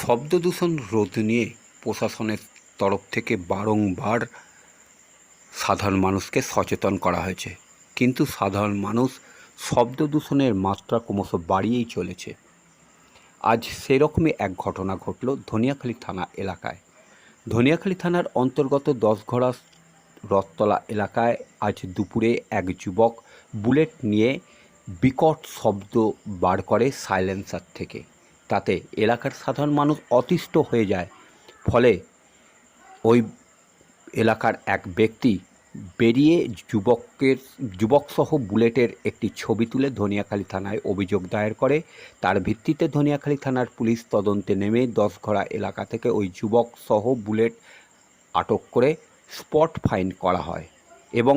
শব্দ দূষণ রোধ নিয়ে প্রশাসনের তরফ থেকে বারংবার সাধারণ মানুষকে সচেতন করা হয়েছে। কিন্তু সাধারণ মানুষ শব্দ দূষণের মাত্রা ক্রমশ বাড়িয়েই চলেছে। আজ সেরকমই এক ঘটনা ঘটল ধনিয়াখালী থানা এলাকায়। ধনিয়াখালী থানার অন্তর্গত দশঘড়া রথতলা এলাকায় আজ দুপুরে এক যুবক বুলেট নিয়ে বিকট শব্দ বার করে সাইলেন্সার থেকে। তাতে এলাকার সাধারণ মানুষ অতিষ্ঠ হয়ে যায়। ফলে ওই এলাকার এক ব্যক্তি বেরিয়ে যুবকের, যুবকসহ বুলেটের একটি ছবি তুলে ধনিয়াখালী থানায় অভিযোগ দায়ের করে। তার ভিত্তিতে ধনিয়াখালী থানার পুলিশ তদন্তে নেমে দশঘড়া এলাকা থেকে ওই যুবক সহ বুলেট আটক করে স্পট ফাইন করা হয় এবং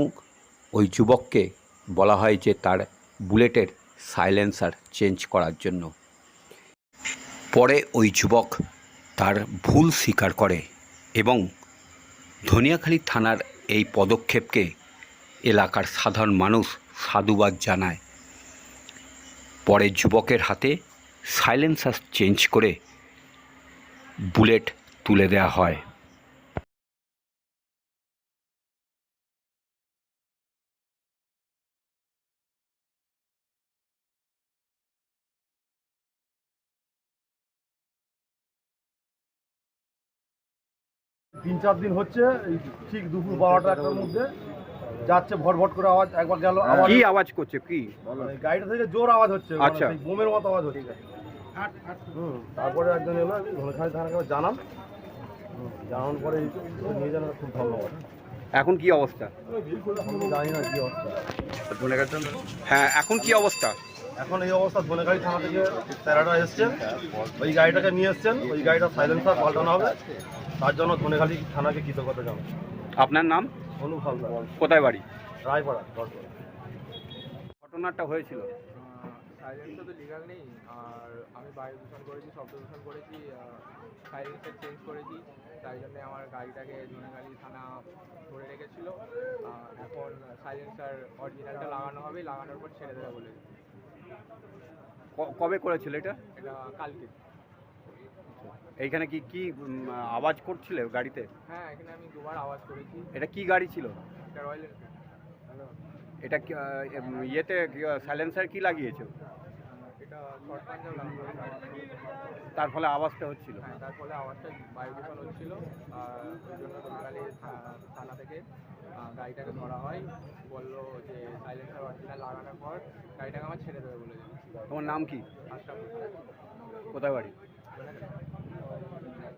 ওই যুবককে বলা হয় যে তার বুলেটের সাইলেন্সার চেঞ্জ করার জন্য। পরে ওই যুবক তার ভুল স্বীকার করে এবং ধনিয়াখালী থানার এই পদক্ষেপকে এলাকার সাধারণ মানুষ সাধুবাদ জানায়। পরে যুবকের হাতে সাইলেন্সার চেঞ্জ করে বুলেট তুলে দেওয়া হয়। তিন চার দিন হচ্ছে এই ঠিক দুপুর বারোটা একটার মধ্যে যাচ্ছে ভটভট করে আওয়াজ একবার গেল আওয়াজ কি আওয়াজ করছে কি? মানে গাড়িটা থেকে জোর আওয়াজ হচ্ছে মানে আচ্ছা। বোমের মতো আওয়াজ হচ্ছে। হুম তারপরে একজন এলো ধনেখালি থানাকে জানান হুম, জানানোর পরে এই নিয়ে জানার খুব ধন্যবাদ। এখন কি অবস্থা? আমি জানি না কি অবস্থা। হ্যাঁ এখন কি অবস্থা? এখন এই অবস্থা ধনেখালি থানা থেকে স্যারাটা এসছেন ওই গাড়িটাকে নিয়ে এসছেন ওই গাড়িটা সাইলেন্সার পাল্টানো হবে। তার জন্য ধনেখালি থানাকে কৃতজ্ঞতা জানাই। আপনার নাম? অনুপ হালদার। কোথায় বাড়ি? রায়পাড়া দরকার ঘটনাটা হয়েছিল? সাইলেন্সটা তো লিগাল নেই আর আমি বায়ু দূষণ করেছি শব্দ দূষণ করেছি সাইলেন্সার চেঞ্জ করেছি তাই জন্য আমার গাড়িটাকে ধনেখালি থানা ধরে রেখেছিল। এখন সাইলেন্সার অরিজিনালটা লাগানো হবে লাগানোর পর ছেড়ে দেবে বলে ক- কবে করেছিল এটা? এটা কালকে। এইখানে কি কি আওয়াজ করছিল গাড়িতে? হ্যাঁ এখানে আমি দুবার আওয়াজ করেছি। এটা কি গাড়ি ছিল? এটা রয়্যাল এনফিল্ড এটা কি, ইয়েতে সাইলেন্সার কি লাগিয়েছে? এটা শর্ট পাঞ্জাব তার ফলে আওয়াজটা হচ্ছিল? হ্যাঁ তার ফলে আওয়াজটা বায়ু দূষণ হচ্ছিল। আর জন্য থানা থেকে। গাড়িটাকে ধরা হয়। বলল যে সাইলেন্সার অরিজিনাল লাগানোর পর গাড়িটাকে আমার ছেড়ে দেবে বলে তোমার নাম কি? আশরাফুল কোথায় বাড়ি?